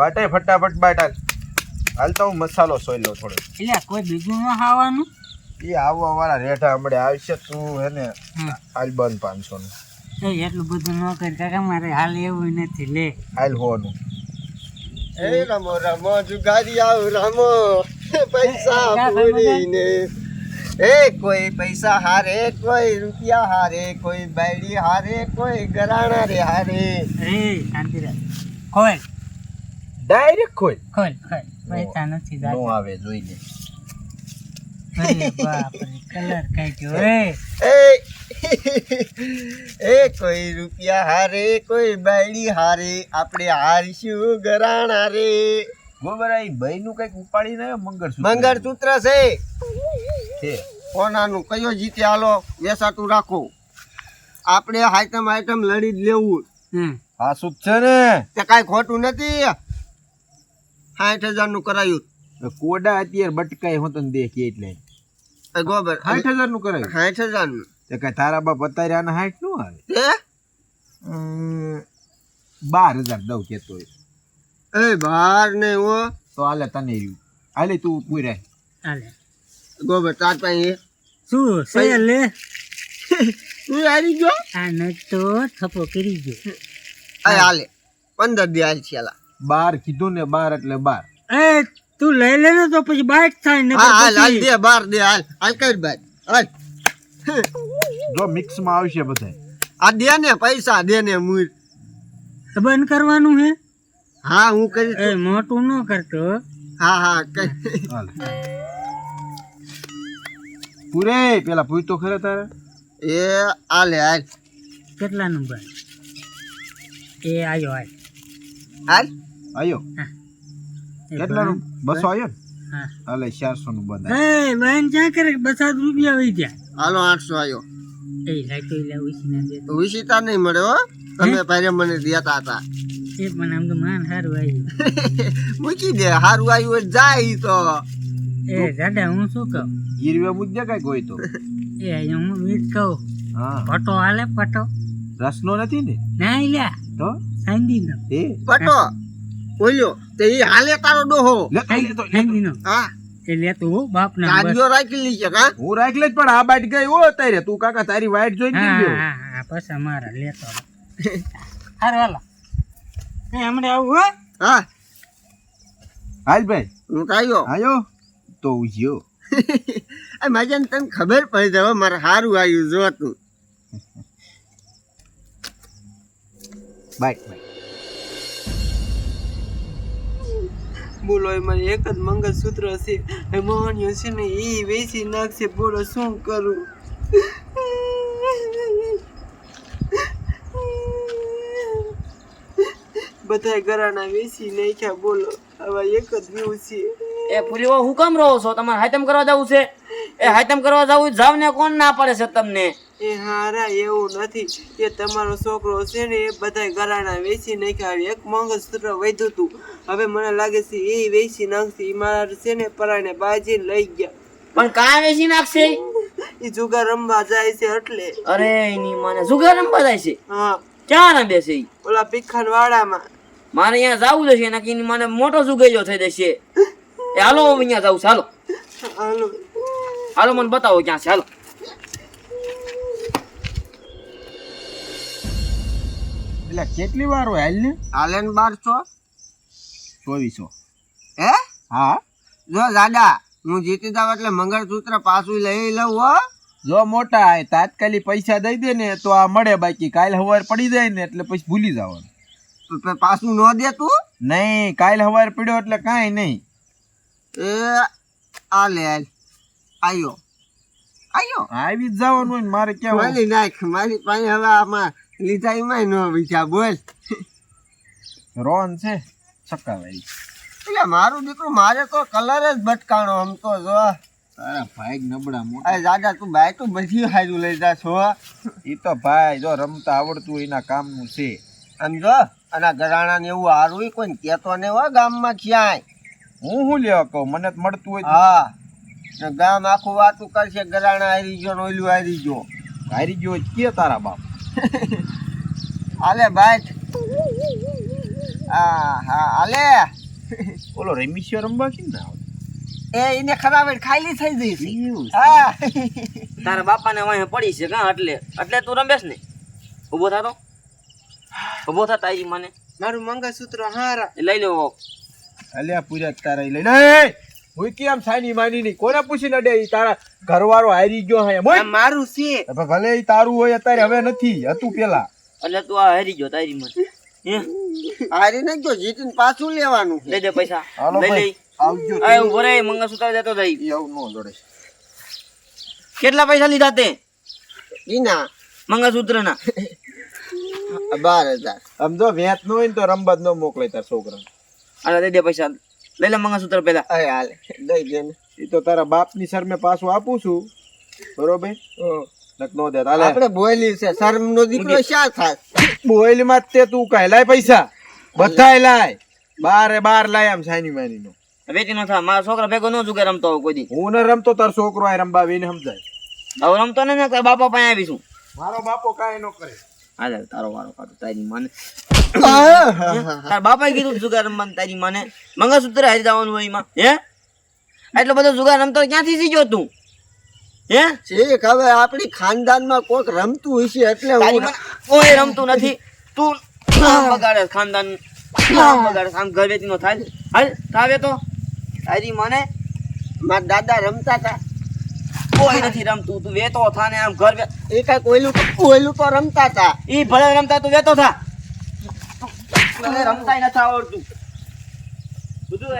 બાટે ફટાફટ બાટા હાલ તો હું મસાલો સોઈ લઉં થોડો એટલે કોઈ બીજું ન ખાવાનું? એ આવવા વાળા રેઠા હમણે આવશે તું હે. ને. હાલ બંધ પાંચસો નું એ એટલું બધું ન કર કાકા મારે હાલ એવું નથી લે. હાલ હોનું. એ રમો રમો જુગારી આવ રમો. પૈસા પૂરીને એ કોઈ પૈસા હારે કોઈ રૂપિયા હારે કોઈ બાયડી હારે કોઈ ગરાણા રે હારે. એ શાંતિ રાખ. ખોલ ડાયરેક્ટ ખોલ. ખોલ ખોલ. પૈસા નથી નો આવે જોઈ લે. અરે બાપ કલર કઈ એ એ એ કોઈ રૂપિયા હારે કોઈ બાયડી હારે. આપણે હારીશું ગરાણા રે. ગોબરાઈ ભાઈ નું કંઈક ઉપાડી ને મંગળસૂત્ર. મંગળસૂત્ર છે. છે. કોનાનું કયો જીતે હાલો વેસાતું રાખો. આપણે આઈટમ આઈટમ લડી જ લેવું. હા શું છે ને. તે કાંઈ ખોટું નથી. સાઠ હજારનું કરાયું. કોડા અત્યારે બટકાય હોતો ને દેખીએ એટલે. ગોબર સાઠ હજારનું કરાયું? સાઠ હજારનું. તો કઈ તારા બાપ અત્યારે આને સાઠનું આવે? બાર હજાર દઉં કેતો એ બાર ને હો. તો હાલે તને રહ્યું. હાલે તું પૂરે આલે ગોબર તાર પાસે શું સયલ લે? તું આવી ગયો? આ તો થપો કરી ગયો. આલે હાલે. પંદર દી આલ છે હાલા. બાર કીધું ને બાર એટલે બાર. એ તું લઈ લે ને તો પછી બાઈક થાય ને હા હાલ હાલ દે બાર દે હાલ હાલ કર બાર? હાલ. જો મિક્સમાં આવશે બધા આ દે ને પૈસા દે ને મુર. બંધ કરવાનું હે? હા હું કરી એ મોટું ન કરતો. હા હા કઈ. હાલ. પૂરે પેલા પૂછ તો ખરે તારે? એ આ લે હાલ. કેટલા નંબર? એ આયો આય હાલ. આયો? કેટલા બસો આયો ને? હાલે ચારસો નું બંધ એ બહેન ક્યાં કરે? બસાત રૂપિયા વહી ગયા. હાલો આઠસો આયો. એ લાઈટો લે ઉછી દે. વિશિતા નહીં મળે હો. તમે પહેરે મને દેતા હતા. એ પણ આમ તો માન સારું આવ્યું. મૂકી દે હારું આવ્યું જાય તો. એ દાદા હું શું કહું? ગીરવે મુજ્જે કઈ કોઈ તો? એ હું વીજ કહું. હા. પટો હાલે પટો રસનો નથી ને? ના લ્યા. તો? સાંદી નો એ? પટો બોલ્યો તે એ હાલે તારો ડોહો. લે તો તો. હા. એ બાપ ના બસ. રાખી લી છે કા? હું રાખ લે પણ આ બાટ ગઈ ઓ તારે તું કાકા તારી વાઈટ જોઈ હા હા હા બસ અમારા લેતો હાર વાલા એ હમણે આવું હો? હા. હાલ ભાઈ. હું કાયો આયો તો ઉજ્યો આ મજાને તને ખબર પડી જાય મારે હારું આવ્યું જો તું. બાય બાઈટ. બોલો, એમાં એક જ મંગળસૂત્ર છે. એ મોહનીયો છે ને એ વેચી નાખશે. બોલો, શું કરું? બધાય ઘરાના વેચી નાખ્યા, બોલો. હવે એક જ વ્યૂ છે. એ ફૂલીઓ હું કામ રહો છો? તમારે હાઈતમ કરવા જવું છે? એ હાઈતમ કરવા જવું જાવ ને કોણ ના પાડે છે તમને? એ હારા એવું નથી. એ તમારો છોકરો છે ને એ બધાય ગરાણા વેચી નાખ્યા એક મંગળસૂત્ર વધ્યું હતું હવે મને લાગે છે એ વેચી નાખશે. એ મારા છે ને પરાણે બાજી લઈ ગયા. પણ કા વેચી નાખશે? એ જુગાર રમવા જાય છે એટલે. અરે એની મને જુગાર રમવા જાય છે? હા. ક્યાં રમે છે ઓલા પીખાન વાડામાં મારે અહીંયા જવું જશે એની મને મોટો જુગાઈલો થઈ જશે. હાલો હું અહીંયા જાઉં હાલો. હાલો. હાલો મને બતાવો ક્યાં છે. હાલો. એટલે કેટલી વાર હોય હાલ ને? હાલે ને બારસો. ચોવીસો. હે? હા. જો દાદા હું જીતી જાવ એટલે મંગળસૂત્ર પાછું લઈ લઉં હો. જો મોટા આ તાત્કાલિક પૈસા દઈ દે ને તો આ મળે બાકી. કાલ હવાર પડી જાય ને એટલે પછી ભૂલી જવાનું. પાછું ન દે તું? નહીં કાલ હવાર પડ્યો એટલે કાંઈ નહીં. એ હાલે હાલ. આવ્યો આવ્યો આવી જ જવાનું હોય મારે કેવું? મારી નાખ મારી પાસે હવે આમાં લીધા એમાં ન બીજા બોલ. રોન છે સકાવાઈ એટલે મારું દીકરું મારે તો કલર જ ભટકાણો આમ તો જો. તારા ભાઈ નબળા મોટા. દાદા તું ભાઈ તું બધી હારું લઈ જા છો એ તો ભાઈ જો રમતા આવડતું હોય એના કામનું છે. આમ જો અને આ ઘરાણા ને એવું હારું કોઈ કેતો ને હો ગામમાં ક્યાંય. હું શું લેવા કહું? મને તો મળતું હોય હા. ગામ આખું વાતું કરશે ગરાણા હારી ગયો ને ઓલું હારી ગયો. હારી ગયો હોય કે તારા બાપ? હાલે બાય આ હા હાલે ઓલો રમીશિયો રમવા કેમ ના એ એને ખરાબ ખાલી થઈ ગઈ છે. હા. તારા બાપાને વાંહે પડી છે કાં એટલે? એટલે તું રમેશ ને? ઊભો થા તો. ઊભો થા તારી મને. મારું મંગળસૂત્ર હારા એ લઈ લેવો અલ્યા પૂર્યા તારા લઈ લઈને હું કેમ સાની માની નહીં? કોને પૂછી નડે ઈ તારા ઘરવાળો હારી ગયો હે મોય મારું છે. ભલે ઈ તારું હોય અત્યારે હવે નથી હતું પેલા. એટલે તું આ હારી ગયો તારી મત. હારી ને ગયો જીતીને પાછું લેવાનું લઈ દે પૈસા. લઈ લઈ. આવજો. આ ઊભો રે મંગળસૂત્ર દેતો જઈ ઈ આવું નો જોડે કેટલા પૈસા લીધા તે? ઈના. મંગળસૂત્રના. બાર હજાર. આમ જો વેચ નો હોય ને તો રમબત નો મોકલે તાર છોકરા અને દઈ દે પૈસા. લઈ લે મંગળસૂત્ર પેલા અરે હાલે લઈ દે ને એ તો તારા બાપની શરમે પાછું આપું છું બરોબર નક નો દે હાલે આપણે બોયલી છે શરમ નો દીકરો શા થાય બોઈલમાં તે તું કાંઈ લાય પૈસા બધાય લાય બારે બાર લાય આમ સાની માની નો વેચી નો થા મારા છોકરા ભેગો ન ચૂકે રમતો કોઈ દી હું ન રમતો તાર છોકરો આ રમવા એને સમજાય હવે રમતો ને તારા બાપા પાસે આવીશું મારો બાપો કાંઈ ન કરે હાલે તારો વારો કાઢો તારી માને તારા બાપાએ કીધું જુગાર રમવાનું તારી માને. મંગળસૂત્ર હારી જવાનું હોય એમાં. હે? એટલો બધો જુગાર રમતો ક્યાંથી શીખ્યો તું? હે? શેખ હવે આપણી ખાનદાનમાં કોક રમતું હશે એટલે કોઈ રમતું નથી. તું બગાડે ખાનદાન. બગાડે. આમ ઘરેથી નો થાય. હાલ થાવે તો. તારી મને મારા દાદા રમતા હતા. કોઈ નથી રમતું. તું વેતો થા ને આમ ઘર એ કઈ ઓયલું ઓયલું તો રમતા હતા. એ ભલે રમતા તું વેતો થા. રમતાય નથી આવડતું. બધું